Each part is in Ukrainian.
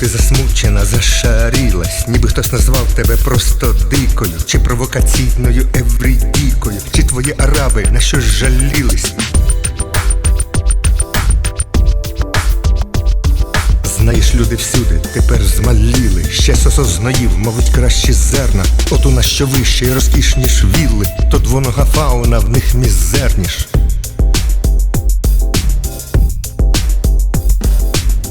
Ти засмучена, зашарілась, ніби хтось назвав тебе просто дикою, чи провокаційною евридікою, чи твої араби на щось жалілись. Знаєш, люди всюди тепер змаліли, ще сосозноїв, мабуть, кращі зерна. От у нас що вище і розкішніш вілли, то двонога фауна в них мізерніш.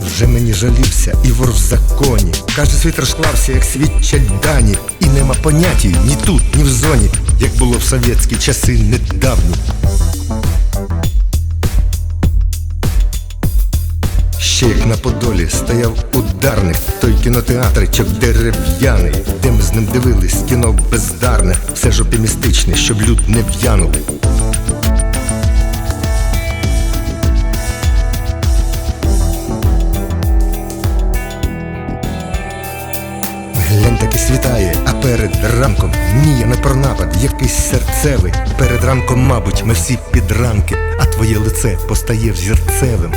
Вже мені жалівся і вор в законі. Каже, світ розклався, як свідчать дані, і нема понятій ні тут, ні в зоні, як було в совєтські часи недавні. Ще як на Подолі стояв ударник, той кінотеатричок дерев'яний, де ми з ним дивились кіно бездарне, все ж оптимістичне, щоб люд не в'янув. Глянь таки світає, а перед ранком ні, я не про напад, якийсь серцевий. Перед ранком, мабуть, ми всі під ранки, а твоє лице постає взірцевим.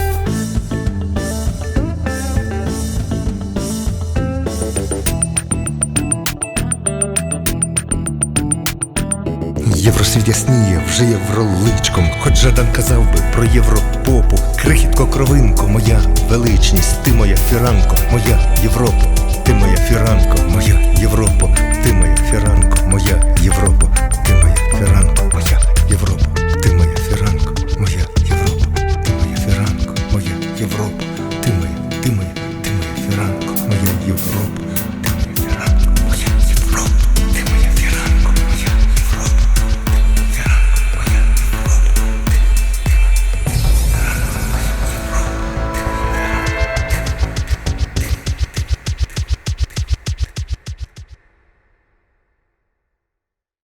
Євросвіт ясніє вже євроличком, хоч Жадан казав би про європопу. Крихітко кровинко, моя величність, ти моя фіранко, моя Європа, ти моя фіранко, моя Європа, ти моя фіранко, моя